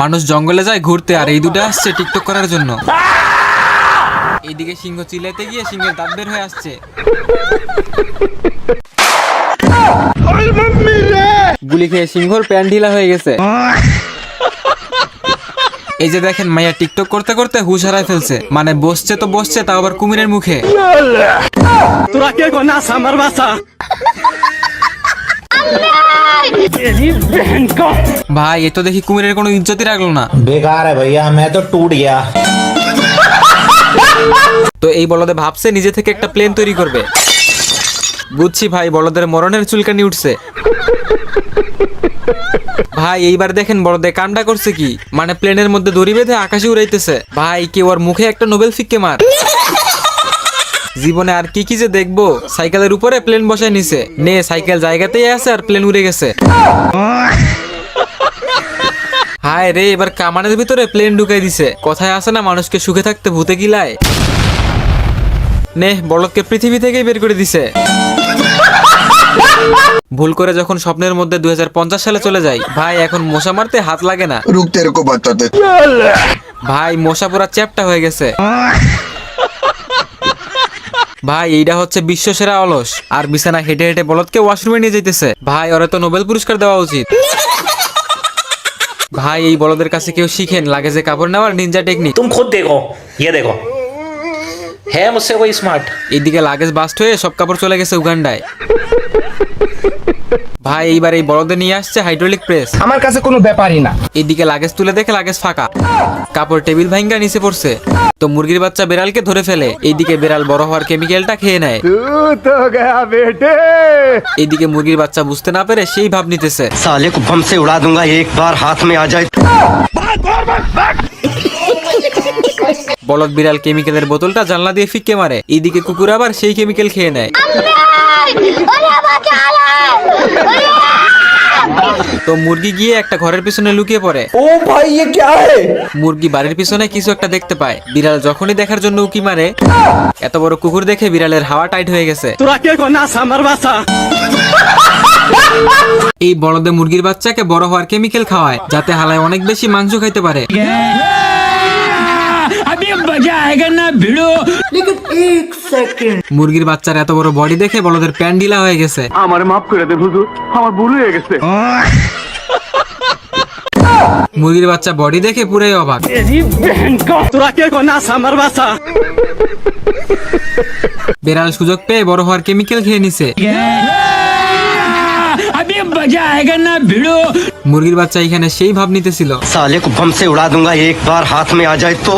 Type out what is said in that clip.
মানুষ জঙ্গলে যায় ঘুরতে, আর এই দুটো আসছে টিকটক করার জন্য। এইদিকে সিংহ চিল্লাইতে গিয়ে সিংহের দাঁত বের হয়ে আসছে। গুলি খেয়ে সিংহর প্যান্ট ঢিলা হয়ে গেছে। এই যে দেখেন, মাইয়া টিকটক করতে করতে হুশ হারায় ফেলছে। মানে বসছে তো বসছে, তাও আবার কুমিরের মুখে। তোরা কে সামার বাসা? ভাই এ তো দেখি কুমিরের কোনো ইজ্জতই রাখল না। বেকার হ্যাঁ ভাইয়া আমি তো টুট গিয়া। তো এই বলদে ভাবছে নিজে থেকে একটা প্লেন তৈরি করবে। বুঝছি ভাই বলদের মরণের চুলকানি উঠছে। ভাই এইবার দেখেন বড়দে কামটা করছে কি? মানে প্লেনের মধ্যে দড়ি বেঁধে আকাশে উড়াইতেছে। ভাই কেউ আর মুখে একটা নোবেল ফিক্কে মার। জীবনে আর কি কি যে দেখব? সাইকেলের উপরে প্লেন বসায় নিছে। নে সাইকেল জায়গাতেই আছে আর প্লেন উড়ে গেছে। হায় রে এবার কামানের ভিতরে প্লেন ঢুকাই দিছে। কথায় আছে না মানুষকে সুখে থাকতে ভূতে গিলায়। নে বলককে পৃথিবী থেকেই বের করে দিছে। ভুল করে যখন স্বপ্নের মধ্যে দুই হাজার পঞ্চাশ সালে চলে যাই ভাই এখন মশা মারতে হাত লাগে না। ভাই মশা পুরা চ্যাপটা হয়ে গেছে। ভাই এইটা হচ্ছে বিশ্ব সেরা অলস আর বিছানা হেঁটে হেঁটে বলদকে ওয়াশরুমে নিয়ে যেতেছে ভাই ওরা তো নোবেল পুরস্কার দেওয়া উচিত ভাই এই বলদের কাছে কেউ শিখেন লাগেজে কাপড় নেওয়ার নিনজা টেকনিক तुम खुद देखो ये देखो है मुझसे कोई स्मार्ट এইদিকে লাগেজ বাস্ট হয়ে সব কাপড় চলে গেছে উগান্ডায় ভাই এইবার এই বড়দের নিয়ে আসছে হাইড্রোলিক প্রেস আমার কাছে কোনো ব্যাপারই না। এদিকে লাগেজ তুলে দেখে লাগেজ ফাঁকা। কাপড় টেবিল ভাঙ্গা নিচে পড়ছে। তো মুরগির বাচ্চা বেড়ালকে ধরে ফেলে। এইদিকে বেড়াল বড় হওয়ার কেমিক্যালটা খেয়ে নেয়। এইদিকে মুরগির বাচ্চা বুঝতে না পেরে সেই ভাব নিতেছে। সালে কো সে উড়া দুঙ্গা একবার হাত মে আ বলদ বিড়াল কেমিক্যালের বোতলটা জানলা দিয়ে ফিকে মারে। এইদিকে কুকুর আবার সেই কেমিক্যাল খেয়ে নেয়। তো মুরগি গিয়ে একটা ঘরের পিছনে লুকিয়ে পড়ে ও ভাই ये क्या है মুরগি বাড়ির পিছনে কিছু একটা দেখতে পায় বিড়াল যখনই দেখার জন্য উকি মারে এত বড় কুকুর দেখে বিড়ালের হাওয়া টাইট হয়ে গেছে তোরা কে গোনা সামার বাসা এই বড়দে মুরগির বাচ্চাকে বড় হওয়ার কেমিক্যাল খাওয়ায় যাতে হালায় অনেক বেশি মাংস খাইতে পারে মুরগির বাচ্চার এত বড় বডি দেখে বড়দের প্যান ঢিলা হয়ে গেছে। আমার মাফ করে দেন হুজুর আমার ভুল হয়ে গেছে। মুরগির বাচ্চা বডি দেখে পুরাই অবাক। তোরা কে গোনা সামার বাসা বেড়াল সুযোগ পেয়ে বড় হওয়ার কেমিক্যাল খেয়ে নিছে। মুরগির বাচ্চা এখানে সেই ভাব নিতেছিল साले को बम से उड़ा दूंगा एक बार हाथ में आ जाए तो